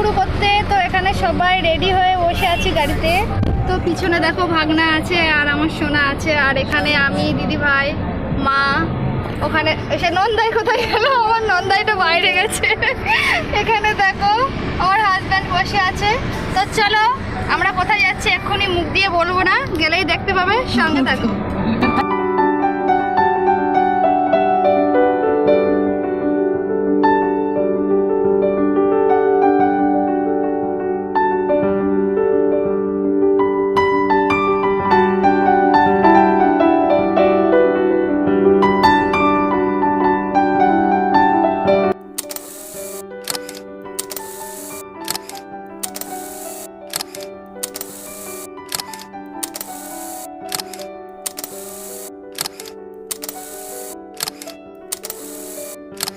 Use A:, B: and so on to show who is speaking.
A: শুরু করতে, তো এখানে সবাই রেডি হয়ে বসে আছি গাড়িতে। তো পিছনে দেখো ভাগনা আছে আর আমার সোনা আছে, আর এখানে আমি, দিদি ভাই, মা, ওখানে, সে নন্দাই কোথায় গেল? আমার নন্দাইটা বাইরে গেছে। এখানে দেখো, আমার হাজব্যান্ড বসে আছে। তো চলো, আমরা কোথায় যাচ্ছি এক্ষুনি মুখ দিয়ে বলব না, গেলেই দেখতে পাবে, সঙ্গে থাকো।